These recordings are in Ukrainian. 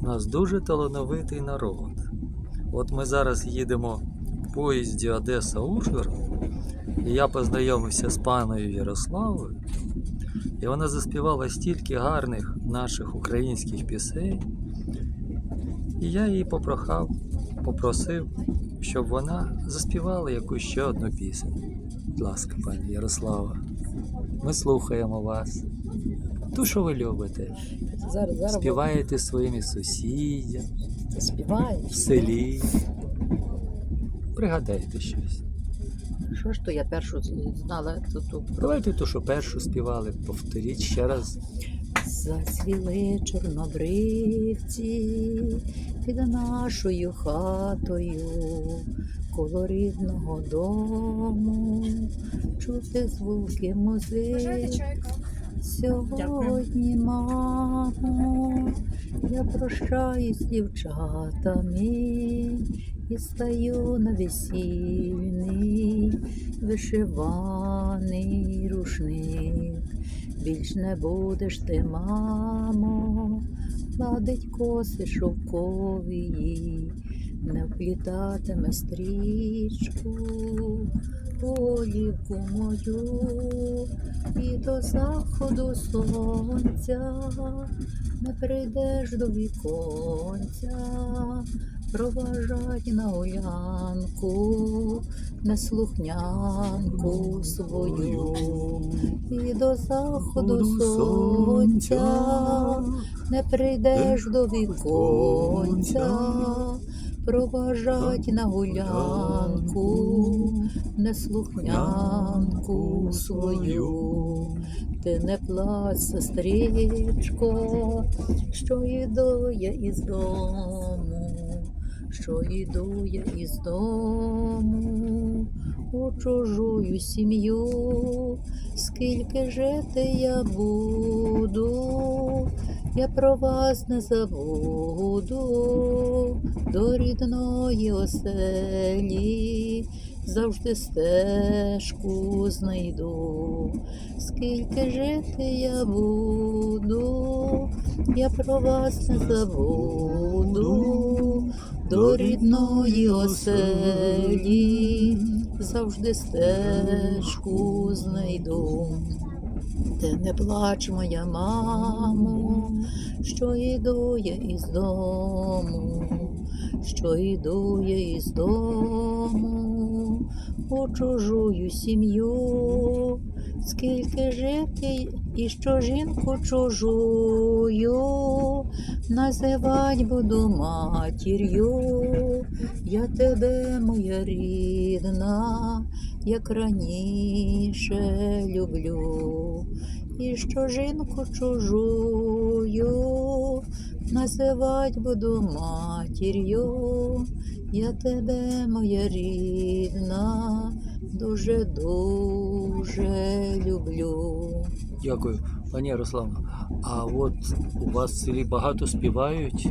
У нас дуже талановитий народ. От ми зараз їдемо в поїзді Одеса Ужгород, і я познайомився з паною Ярославою, і вона заспівала стільки гарних наших українських пісень. І я її попрохав, попросив, щоб вона заспівала якусь ще одну пісню. Будь ласка, пані Ярослава, ми слухаємо вас. Ту, що ви любите, Зараз, зараз співаєте своїми сусідям співаєш. в селі. Пригадайте щось. Що ж то я першу знала тут ту Давайте ту, що першу співали, повторіть ще раз. Зацвіли чорнобривці під нашою хатою коло рідного дому. Чути звуки музики. Сьогодні, мамо, я прощаюсь з дівчатами і стаю на весільний вишиваний рушник. Більш не будеш ти, мамо, ладить коси шовковії, не вплітатиме стрічку, олівку мою, і до заходу сонця не прийдеш до віконця, проважать на гулянку, неслухнянку свою, і до заходу сонця не прийдеш до віконця, проважать на гулянку, неслухнянку свою. Ти не плач, сестричко, що йду я із дому, що йду я із дому у чужую сім'ю, скільки жити я буду, я про вас не забуду. До рідної оселі, завжди стежку знайду, скільки жити я буду, я про вас не забуду. До рідної оселі, завжди стежку знайду. Ти не плач, моя мамо, що йду я із дому, що йду я із дому. У чужую сім'ю, скільки жити і що жінку чужую. Називать буду матір'ю, я тебе, моя рідна, як раніше люблю, і що жінку чужую називать буду матір'ю, я тебе, моя рідна, дуже дуже люблю. Дякую, пані Ярославна. А от у вас селі багато співають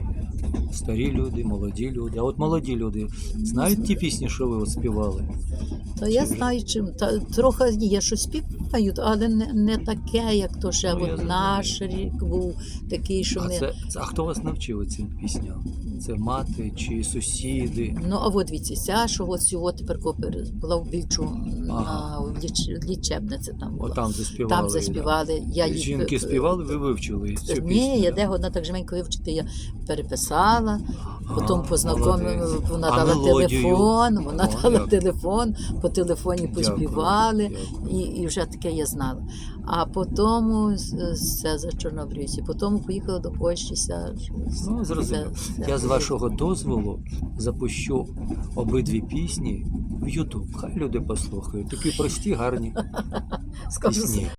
старі люди, молоді люди. А от молоді люди знають ті пісні, що ви от співали? Та я знаю, чим та трохи є, що співають, але не, не таке, як то ще Ну, от наш рік був такий, що А, ми. це, це- а хто вас навчив цим пісням? Це мати чи сусіди? Ну, а от дивіться, ця, що от цього тепер копер була в більчу Ага. на в ліч, лічебниці там була. От там заспівали. там заспівали. Я їх Жінки е, співали, ви вивчили цю пісню? Ні, я да? де одна так жменько вивчити, я переписала, потім А, познайомила, вона А дала мелодію? телефон, вона О, дала як. телефон, по телефоні поспівали. дякую. І, і вже таке я знала. А потім це за Чорнобривці, потім поїхала до Польщі. ся- Ну, зрозуміло. ся- Я з вашого дозволу запущу обидві пісні в Ютуб. Хай люди послухають. Такі прості, гарні пісні.